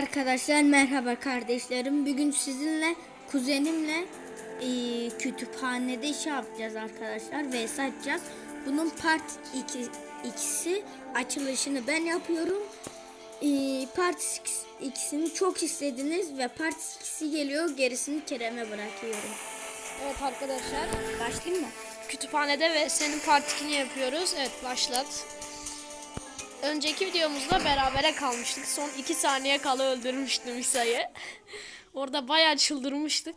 Arkadaşlar merhaba kardeşlerim. Bugün sizinle kuzenimle e, kütüphanede iş yapacağız arkadaşlar ve satacağız. Bunun part 2 ikisi açılışını ben yapıyorum. E, part ikisi- ikisini çok istediniz ve part ikisi geliyor. Gerisini Kerem'e bırakıyorum. Evet arkadaşlar Başlayayım mı? kütüphanede ve senin part 2'ni yapıyoruz. Evet başlat. Önceki videomuzda berabere kalmıştık. Son 2 saniye kala öldürmüştüm İsa'yı. Orada bayağı çıldırmıştık.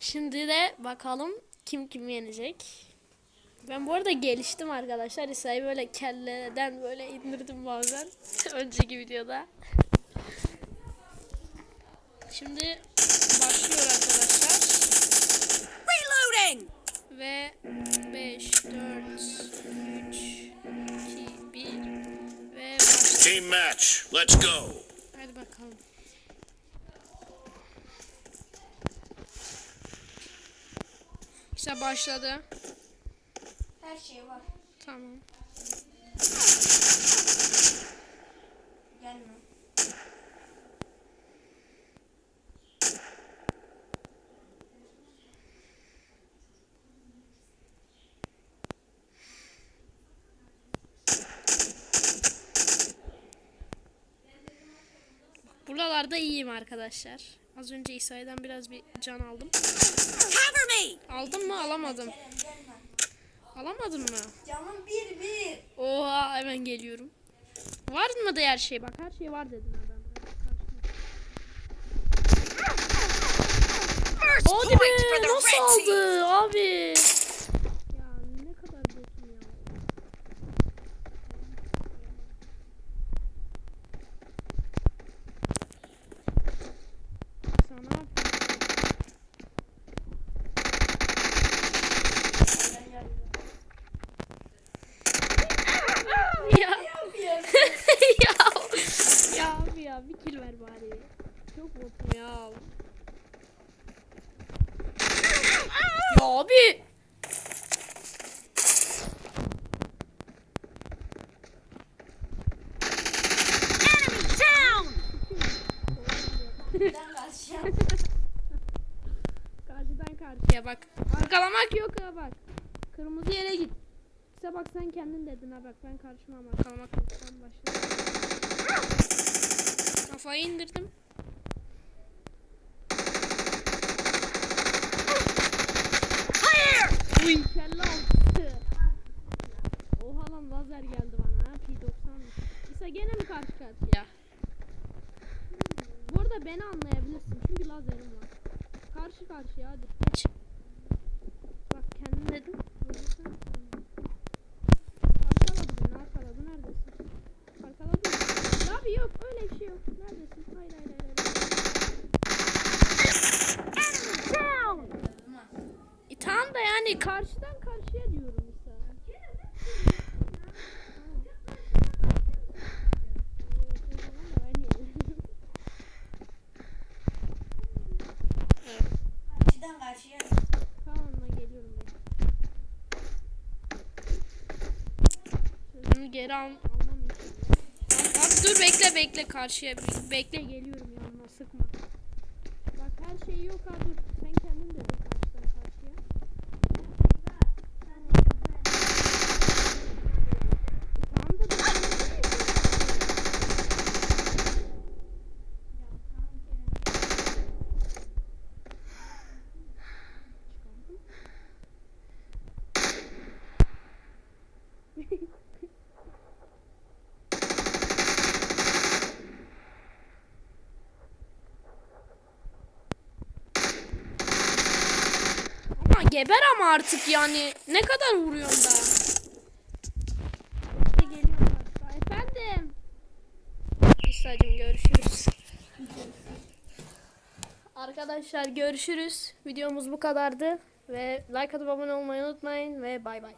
Şimdi de bakalım kim kimi yenecek. Ben bu arada geliştim arkadaşlar. İsa'yı böyle kelleden böyle indirdim bazen. Önceki videoda. Şimdi başlıyor arkadaşlar. Reloading! Ve 5, 4, Team match. Let's go. Hadi bakalım. İşte başladı. Her şey var. Tamam. Gelme. Buralarda iyiyim arkadaşlar. Az önce İsa'dan biraz bir can aldım. Aldım mı? Alamadım. Alamadın mı? Canım bir bir. Oha hemen geliyorum. Var mı da her şey? Bak her şey var dedim adam. Hadi be nasıl aldı abi? Ya ne kadar kötü ya. Sana ya. ya. ya abi ya bir kill ver bari. Botum ya. Abi. Enemy down! Karşıdan karşıya bak. Arkalamak yok ha bak. Kırmızı yere git. İşte bak sen kendin dedin ha bak ben karşıma arkalamak yok. Sen başla. Kafayı indirdim. Lazer geldi bana ha. P90. İsa gene mi karşı karşıya? Bu arada beni anlayabilirsin çünkü lazerim var. Karşı karşıya hadi geç. Bak kendin dedim. Öldürsen kendin. Arkaladı beni arkaladı neredesin? Arkaladı mı? Abi yok öyle bir şey yok. Neredesin? Hayır hayır hayır. hayır. Tamam da yani karşıdan karşıya diyorum İsa. Karşıdan karşıya. Tamam ben geliyorum ben. Sözümü geri al almam. Abi dur bekle bekle karşıya bekle geliyorum yanına sıkma. Bak her şey yok ha dur sen kendin de dur karşıdan karşıya. E, tamam da dur. Ama geber ama artık yani. Ne kadar vuruyorsun da? Geliyorum. Efendim. İsa'cığım görüşürüz. Arkadaşlar görüşürüz. Videomuz bu kadardı. Ve like atıp abone olmayı unutmayın. Ve bay bay.